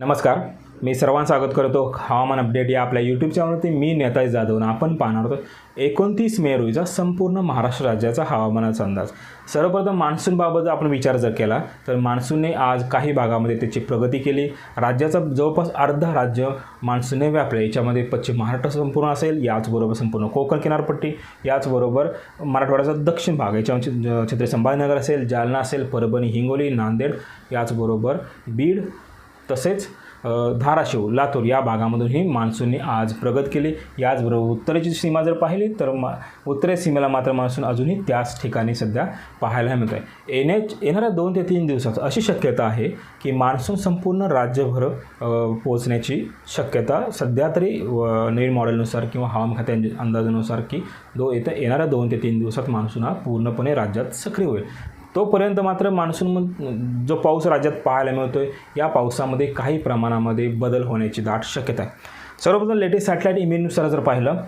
नमस्कार. मी सर्वांचं स्वागत करतो. हवामान अपडेट या आपल्या यूट्यूब चॅनलवरती मी नेताजी जाधव आपण पाहणार आहोत एकोणतीस मे रोजीचा संपूर्ण महाराष्ट्र राज्याचा हवामानाचा अंदाज. सर्वप्रथम मान्सूनबाबत आपण विचार जर केला तर मान्सूनने आज काही भागामध्ये त्याची प्रगती केली. राज्याचा जवळपास अर्धा राज्य मान्सूनने व्यापले. याच्यामध्ये पश्चिम महाराष्ट्र संपूर्ण असेल याचबरोबर संपूर्ण कोकण किनारपट्टी याचबरोबर मराठवाड्याचा दक्षिण भाग याच्यामध्ये छत्रपती संभाजीनगर असेल जालना असेल परभणी हिंगोली नांदेड याचबरोबर बीड तसेच धाराशिव लातूर या भागामधूनही मान्सूनने आज प्रगत केली. याचबरोबर उत्तरेची सीमा जर पाहिली तर मा उत्तरे सीमेला मात्र मान्सून अजूनही त्याच ठिकाणी सध्या पाहायला मिळत आहे एच येणाऱ्या दोन ते तीन दिवसात अशी शक्यता आहे की मान्सून संपूर्ण राज्यभर पोहोचण्याची शक्यता सध्या तरी व नवीन मॉडेलनुसार किंवा हवामान खात्या अंदाजानुसार की दो येत्या येणाऱ्या दोन ते तीन दिवसात मान्सून हा पूर्णपणे राज्यात सक्रिय होईल. तोपर्यंत मात्र मान्सून जो पाऊस राज्यात पाहायला मिळतो आहे या पावसामध्ये काही प्रमाणामध्ये बदल होण्याची दाट शक्यता आहे. सर्वप्रथम लेटेस्ट सॅटेलाईट इमेजनुसार जर पाहिलं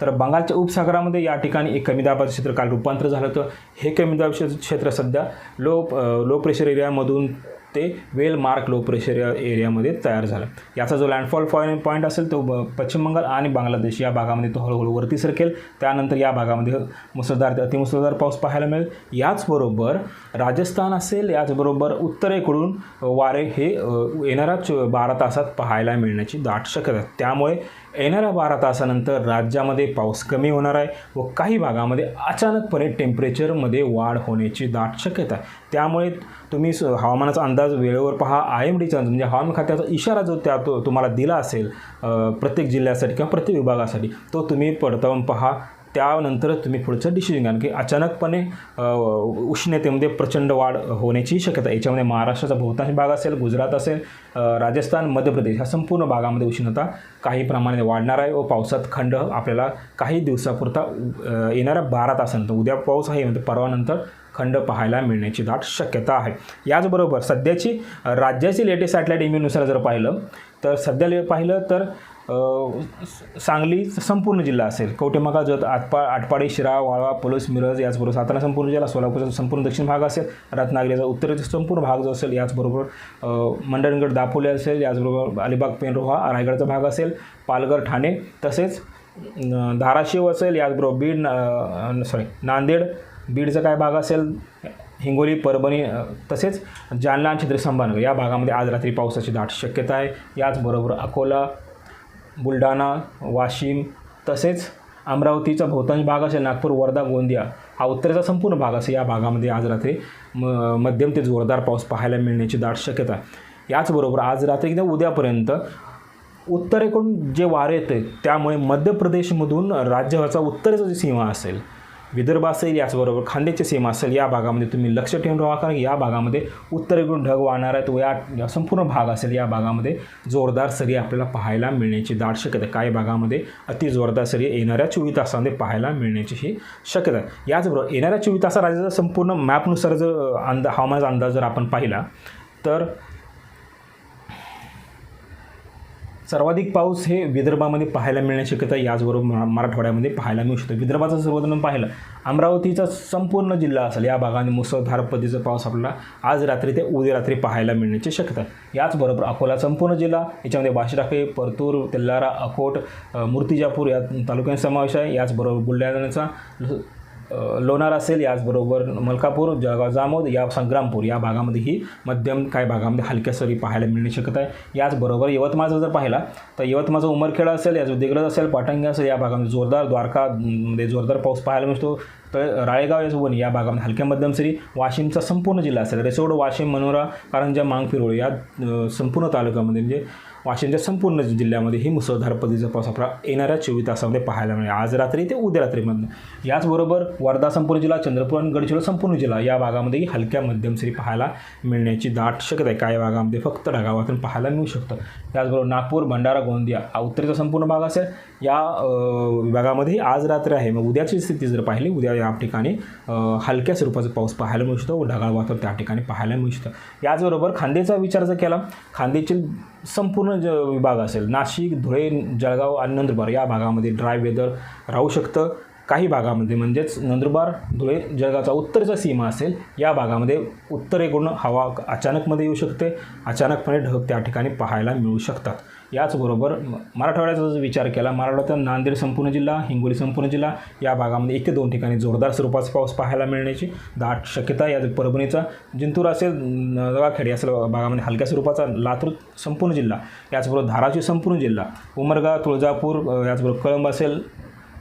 तर बंगालच्या उपसागरामध्ये या ठिकाणी एक कमी दाबाचं क्षेत्र काल रूपांतर झालं होतं. हे कमी दाब क्षेत्र सध्या लो लो प्रेशर एरियामधून ते वेल मार्क लो प्रेशर या एरियामध्ये तयार झालं. याचा जो लँडफॉल पॉईंट पॉईंट असेल तो पश्चिम बंगाल आणि बांगलादेश या भागामध्ये तो हळूहळू वरती सरकेल. त्यानंतर या भागामध्ये मुसळधार ते अतिमुसळधार पाऊस पाहायला मिळेल. याचबरोबर राजस्थान असेल याचबरोबर उत्तरेकडून वारे हे येणाऱ्याच बारा तासात पाहायला मिळण्याची दाट शक्यता त्यामुळे येणाऱ्या बारा तासानंतर राज्यामध्ये पाऊस कमी होणार आहे व काही भागामध्ये अचानकपणे टेम्परेचरमध्ये वाढ होण्याची दाट शक्यता आहे. त्यामुळे तुम्ही स- हवामानाचा अंदाज वेळेवर पहा. आय एम डीचा म्हणजे हवामान खात्याचा इशारा जो त्या तो तुम्हाला दिला असेल प्रत्येक जिल्ह्यासाठी किंवा प्रत्येक विभागासाठी तो तुम्ही पडताळून पहा. त्यानंतर तुम्ही पुढचं डिसिजन घ्या की अचानकपणे उष्णतेमध्ये प्रचंड वाढ होण्याची शक्यता याच्यामध्ये महाराष्ट्राचा बहुतांश भाग असेल गुजरात असेल राजस्थान मध्य प्रदेश ह्या संपूर्ण भागामध्ये उष्णता काही प्रमाणाने वाढणार आहे. व पावसात खंड आपल्याला काही दिवसापुरता येणाऱ्या बारा तासानंतर उद्या पाऊस आहे म्हणजे परवानंतर खंड पाहायला मिळण्याची दाट शक्यता आहे. याचबरोबर सध्याची राज्याची लेटेस्ट सॅटेलाईट इमेजनुसार जर पाहिलं तर सध्या ले पाहिलं तर सांगली संपूर्ण जिल्हा असेल. कवटेमागा जत आटपा आटपाडी शिरा वाळवा पलूस मिरज याचबरोबर सातारा संपूर्ण जिल्हा सोलापूरचा संपूर्ण दक्षिण भाग असेल रत्नागिरीचा उत्तरेचा संपूर्ण भाग जो असेल याचबरोबर मंडणगड दापोली असेल याचबरोबर अलिबाग पेनरोहा रायगडचा भाग असेल पालघर ठाणे तसेच धाराशिव असेल याचबरोबर बीड सॉरी नांदेड बीडचा काय भाग असेल हिंगोली परभणी तसेच जालना आणि छत्रपती या भागामध्ये आज रात्री पावसाची दाट शक्यता आहे. याचबरोबर अकोला बुलढाणा वाशिम तसेच अमरावतीचा बहुतांश भाग असेल नागपूर वर्धा गोंदिया हा उत्तरेचा संपूर्ण भाग असेल. या भागामध्ये आज रात्री म मध्यम ते जोरदार पाऊस पाहायला मिळण्याची दाट शक्यता आहे. याचबरोबर आज रात्री किंवा उद्यापर्यंत उत्तरेकडून जे वारे येते त्यामुळे मध्य प्रदेशमधून राज्याचा उत्तरेचा जी सीमा असेल विदर्भ असेल याचबरोबर खांद्याची सीमा असेल या भागामध्ये तुम्ही लक्ष ठेवून राहा कारण या भागामध्ये उत्तरेकडून ढग वाहणार आहे तो या संपूर्ण भाग असेल या भागामध्ये जोरदार सरी आपल्याला पाहायला मिळण्याची दाट शक्यता काही भागामध्ये अति जोरदार सरी येणाऱ्या चोवीस तासामध्ये पाहायला मिळण्याची ही शक्यता आहे. याचबरोबर येणाऱ्या चोवीस तासा राज्याचा संपूर्ण मॅपनुसार जर अंदा हवामानाचा अंदाज जर आपण पाहिला तर सर्वाधिक पाऊस हे विदर्भामध्ये पाहायला मिळण्याची शक्यता याचबरोबर मराठवाड्यामध्ये पाहायला मिळू शकतो. विदर्भाचं सर्वप्रथम पाहिलं अमरावतीचा संपूर्ण जिल्हा असेल या भागाने मुसळधार पद्धतीचा पाऊस आपल्याला आज रात्री ते उद्या रात्री पाहायला मिळण्याची शक्यता. याचबरोबर अकोला संपूर्ण जिल्हा याच्यामध्ये बाशिराखे परतूर तेल्लारा अकोट मूर्तिजापूर या तालुक्यांचा समावेश आहे. याचबरोबर बुलढाण्याचा लोणार असेल याचबरोबर मलकापूर जळगाव जामोद या संग्रामपूर या भागामध्येही मध्यम काही भागामध्ये हलक्या सरी पाहायला मिळणे शक्यता आहे. याचबरोबर यवतमाळचा जर पाहिला तर यवतमाळचा उमरखेडा असेल याच दिग्रज असेल पाटंगी असेल या भागामध्ये जोरदार द्वारका म्हणजे जोरदार पाऊस पाहायला मिळतो. तर राळेगाव यासोबत या भागामध्ये हलक्या मध्यम सरी. वाशिमचा संपूर्ण जिल्हा असेल रेसोड वाशिम मनोरा कारंजा मांगपिरोळ या संपूर्ण तालुक्यामध्ये म्हणजे वाशिमच्या संपूर्ण जिल्ह्यामध्ये ही मुसळधार पद्धतीचा पाऊस येणाऱ्या चोवीस तासामध्ये पाहायला मिळेल. आज रात्री ते उद्या रात्रीमधनं. याचबरोबर वर्धा संपूर्ण जिल्हा चंद्रपूर आणि गडचिरोली संपूर्ण जिल्हा या भागामध्येही हलक्या मध्यम सरी पाहायला मिळण्याची दाट शक्यता आहे. काही भागामध्ये फक्त ढगावातून पाहायला मिळू शकतं. त्याचबरोबर नागपूर भंडारा गोंदिया हा उत्तरेचा संपूर्ण भाग असेल. या अ, विभागामध्येही आज रात्र आहे. मग उद्याची स्थिती जर पाहिली उद्या या ठिकाणी हलक्या स्वरूपाचा पाऊस पाहायला मिळू शकतो व ढगाळ वातावरण त्या ठिकाणी पाहायला मिळू शकतं. याचबरोबर खांदेचा विचार जर केला खांदेचे संपूर्ण ज विभाग असेल नाशिक धुळे जळगाव आणि नंदुरबार या भागामध्ये ड्राय वेदर राहू शकतं. काही भागामध्ये म्हणजेच नंदुरबार धुळे जळगावचा उत्तरचा सीमा असेल या भागामध्ये उत्तरेकडून हवा अचानकमध्ये येऊ शकते. अचानकपणे ढग त्या ठिकाणी पाहायला मिळू शकतात. याचबरोबर मराठवाड्याचा जर विचार केला मराठवाड्याचा नांदेड संपूर्ण जिल्हा हिंगोली संपूर्ण जिल्हा या भागामध्ये एक ते दोन ठिकाणी जोरदार स्वरूपाचा पाऊस पाहायला मिळण्याची दाट शक्यता या परभणीचा. जिंतूर असेल दगाखेडी असेल भागामध्ये हलक्या स्वरूपाचा लातूर संपूर्ण जिल्हा याचबरोबर धाराशिव संपूर्ण जिल्हा उमरगा तुळजापूर याचबरोबर कळंब असेल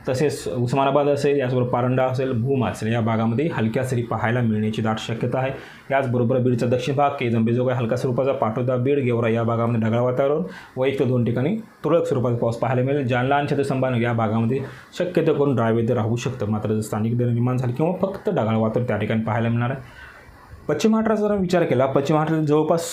तसेच उस्मानाबाद असेल याचबरोबर पारंडा असेल भूम असेल या भागामध्ये हलक्या सरी पाहायला मिळण्याची दाट शक्यता आहे. याचबरोबर बीडचा दक्षिण भाग के हलका स्वरूपाचा पाटोदा बीड गेवरा या भागामध्ये ढगाळ वातावरण व एक ते दोन ठिकाणी तुरळक स्वरूपाचा पाऊस पाहायला मिळेल. जालना आणि छत्रसंभान या भागामध्ये शक्यतो करून ड्रायवेद राहू शकतं. मात्र जर स्थानिक दर निर्माण झाली किंवा फक्त ढगाळ वातावरण त्या ठिकाणी पाहायला मिळणार आहे पश्चिम महाराष्ट्राचा जर विचार केला पश्चिम महाराष्ट्रात जवळपास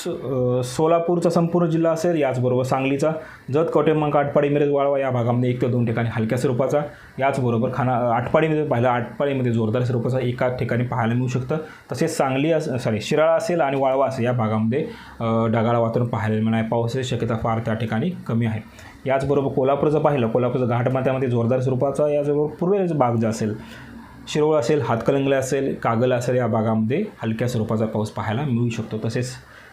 सोलापूरचा संपूर्ण जिल्हा असेल याचबरोबर सांगलीचा जत कवटेमंग आटपाडी मिरज वाळवा या भागामध्ये एक ते दोन ठिकाणी हलक्या स्वरूपाचा याचबरोबर खाना आटपाडीमध्ये पाहिलं आटपाडीमध्ये जोरदार स्वरूपाचा एका ठिकाणी पाहायला मिळू शकतं. तसेच सांगली अस सॉरी शिराळा असेल आणि वाळवा असेल या भागामध्ये ढगाळ वातावरण पाहायला मिळणार आहे. पावसाची शक्यता फार त्या ठिकाणी कमी आहे. याचबरोबर कोल्हापूरचं पाहिलं कोल्हापूरचं घाटमाथ्यामध्ये जोरदार स्वरूपाचा याचबरोबर पूर्वेच भाग जो असेल शिरोळ असेल हातकलंगले असेल कागल असेल या भागामध्ये हलक्या स्वरूपाचा पाऊस पाहायला मिळू शकतो. तसेच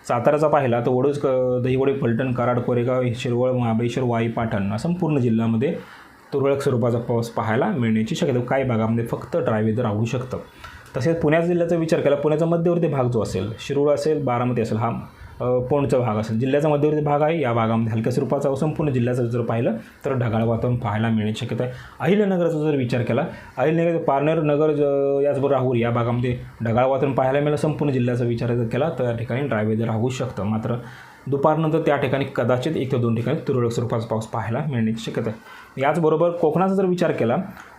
साताराचा पाहिला तर वडोज क दहिवडे फलटण कराड कोरेगाव शिरवळ महाबळेश्वर वाई पाटण असं संपूर्ण जिल्ह्यामध्ये तुरळक स्वरूपाचा पाऊस पाहायला मिळण्याची शक्यता काही भागामध्ये फक्त ड्रायवेदर राहू शकतं. तसेच पुण्याच्या जिल्ह्याचा विचार केला पुण्याचा मध्यवर्ती भाग जो असेल शिरूळ असेल बारामती असेल हा पोणचा भाग असेल? जिल्ह्याचा मध्यवर्ती भाग आहे. या भागामध्ये हलक्या स्वरूपाचा व संपूर्ण जिल्ह्याचं जर पाहिलं तर ढगाळ वातावरण पाहायला मिळण्याची शक्यता आहे. अहिल्यानगराचा जर विचार केला अहिल्यानगर पारनेर नगर ज- याचबरोबर राहूर या भागामध्ये ढगाळ वातावरण पाहायला मिळेल संपूर्ण जिल्ह्याचा विचार जर केला तर त्या ठिकाणी ड्रायवेदर राहू शकतं. मात्र दुपारनंतर त्या ठिकाणी कदाचित एक ते दोन ठिकाणी तुरळक स्वरूपाचा पाऊस पाहायला मिळण्याची शक्यता आहे. याचबरोबर कोकणाचा जर विचार केला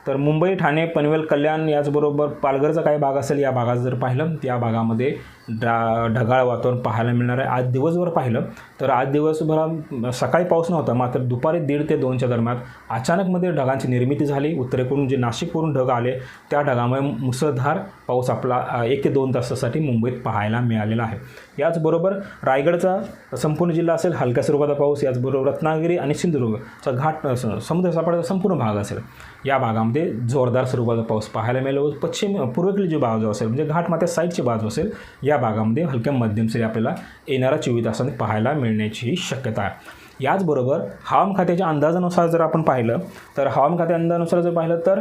तर मुंबई ठाणे पनवेल कल्याण याचबरोबर पालघरचा काही भाग असेल या भागात जर पाहिलं त्या भागामध्ये डा ढगाळ वातावरण पाहायला मिळणार आहे. आज दिवसभर पाहिलं तर आज दिवसभर सकाळी पाऊस नव्हता मात्र दुपारी दीड ते दोनच्या दरम्यान अचानकमध्ये ढगांची निर्मिती झाली. उत्तरेकडून जे नाशिकवरून ढग आले त्या ढगामुळे मुसळधार पाऊस आपला एक ते दोन तासासाठी मुंबईत पाहायला मिळालेला आहे. याचबरोबर रायगडचा संपूर्ण जिल्हा असेल हलक्या स्वरूपाचा पाऊस याचबरोबर रत्नागिरी आणि सिंधुदुर्गचा घाट समुद्र सपाटाचा संपूर्ण भाग असेल. या भागामध्ये जोरदार स्वरूपाचा पाऊस पाहायला मिळेल. व पश्चिम पूर्वेकडील जे बाजू असेल म्हणजे घाटमात्या साईडची बाजू असेल या भागामध्ये हलक्या मध्यम सरी आपल्याला येणाऱ्या चोवीस तासांनी पाहायला मिळण्याची शक्यता आहे. याचबरोबर हवामान खात्याच्या अंदाजानुसार जर आपण पाहिलं तर हवामान खात्या अंदाजानुसार जर पाहिलं तर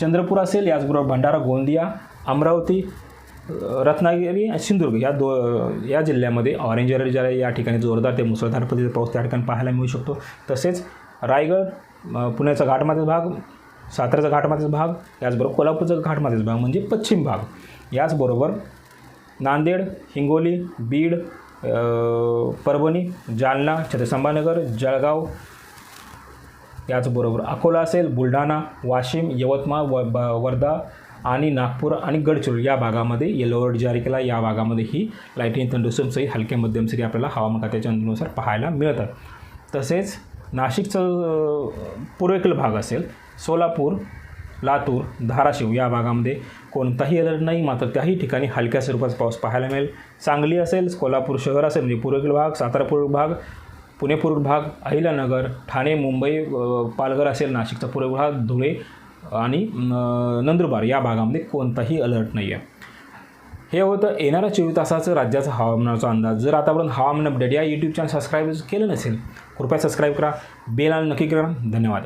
चंद्रपूर असेल याचबरोबर भंडारा गोंदिया अमरावती रत्नागिरी आणि सिंधुदुर्ग या दो या जिल्ह्यामध्ये ऑरेंज अलर्ट ज्या या ठिकाणी जोरदार ते मुसळधार पद्धतीचा पाऊस त्या ठिकाणी पाहायला मिळू शकतो. तसेच रायगड पुण्याचा घाटमाथ्याचा भाग साताऱ्याचा घाटमाथ्याचा भाग याचबरोबर कोल्हापूरचा घाटमाथ्याचा भाग म्हणजे पश्चिम भाग. याचबरोबर नांदेड हिंगोली बीड परभणी जालना छत्रसंभानगर जळगाव याचबरोबर अकोला असेल बुलढाणा वाशिम यवतमाळ व ब- वर्धा आणि नागपूर आणि गडचिरोली या भागामध्ये येलो अलर्ट जारी केला. या भागामध्ये ही लाईटिंग थंडरस्टोम हलक्या मध्यम सरी आपल्याला हवामान खात्याच्या अंदाजानुसार पाहायला मिळतात. तसेच नाशिकचं पूर्वेकडील भाग असेल सोलापूर लातूर धाराशिव या भागामध्ये कोणताही अलर्ट नाही. मात्र त्याही ठिकाणी हलक्या स्वरूपाचा पाऊस पाहायला मिळेल. सांगली असेल कोल्हापूर शहर असेल म्हणजे पूर्वेकडील भाग सातारा पूर्व भाग पुणे पूर्व भाग अहिल्यानगर ठाणे मुंबई पालघर असेल नाशिकचा पूर्व भाग धुळे आणि नंदुरबार या भागामध्ये कोणताही अलर्ट नाही आहे हे होतं येणाऱ्या चोवीस तासाचं राज्याचा हवामानाचा अंदाज. जर आतापर्यंत हवामान अपडेट या यूट्यूब चॅनल सबस्क्राईब केलं नसेल कृपया सबस्क्राईब करा. बेल आणि नक्की करा. धन्यवाद.